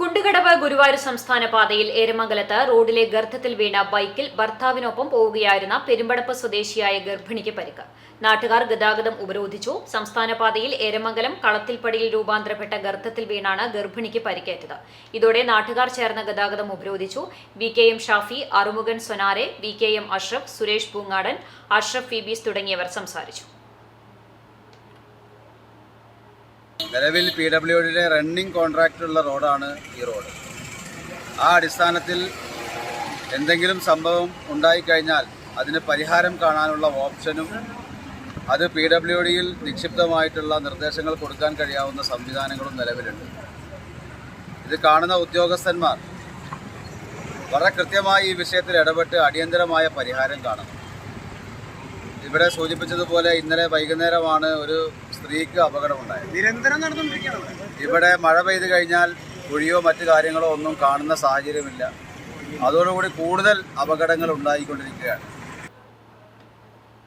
കുണ്ടുകടവ് ഗുരുവായൂർ സംസ്ഥാന പാതയിൽ ഏരമംഗലത്ത് റോഡിലെ ഗർത്തത്തിൽ വീണ ബൈക്കിൽ ഭർത്താവിനൊപ്പം പോവുകയായിരുന്ന പെരുമ്പടപ്പ് സ്വദേശിയായ ഗർഭിണിക്ക് പരിക്ക്. നാട്ടുകാർ ഗതാഗതം ഉപരോധിച്ചു. സംസ്ഥാന പാതയിൽ ഏരമംഗലം കളത്തിൽപ്പടിയിൽ രൂപാന്തരപ്പെട്ട ഗർത്തത്തിൽ വീണാണ് ഗർഭിണിക്ക് പരിക്കേറ്റത്. ഇതോടെ നാട്ടുകാർ ചേർന്ന ഗതാഗതം ഉപരോധിച്ചു. V K M Shafi Arumukhan Sonare V K M Ashraf Suresh Poongadan Ashraf ഫിബീസ് തുടങ്ങിയവർ സംസാരിച്ചു. നിലവിൽ പി ഡബ്ല്യു ഡിയുടെ റണ്ണിങ് കോൺട്രാക്റ്റുള്ള റോഡാണ് ഈ റോഡ്. ആ അടിസ്ഥാനത്തിൽ എന്തെങ്കിലും സംഭവം ഉണ്ടായിക്കഴിഞ്ഞാൽ അതിന് പരിഹാരം കാണാനുള്ള ഓപ്ഷനും അത് പി ഡബ്ല്യു ഡിയിൽ നിക്ഷിപ്തമായിട്ടുള്ള നിർദ്ദേശങ്ങൾ കൊടുക്കാൻ കഴിയാവുന്ന സംവിധാനങ്ങളും നിലവിലുണ്ട്. ഇത് കാണുന്ന ഉദ്യോഗസ്ഥന്മാർ വളരെ കൃത്യമായി ഈ വിഷയത്തിൽ ഇടപെട്ട് അടിയന്തരമായ പരിഹാരം കാണണം ഇവിടെ സൂചിപ്പിച്ചതുപോലെ ഇന്നലെ വൈകുന്നേരമാണ് ഒരു സ്ത്രീക്ക് അപകടമുണ്ടായത്. നിരന്തരം നടന്നുകൊണ്ടിരിക്കുകയാണ് ഇവിടെ മഴ പെയ്ത് കഴിഞ്ഞാൽ കുഴിയോ മറ്റു കാര്യങ്ങളോ ഒന്നും കാണുന്ന സാഹചര്യമില്ല. അതോടുകൂടി കൂടുതൽ അപകടങ്ങൾ ഉണ്ടായിക്കൊണ്ടിരിക്കുകയാണ്.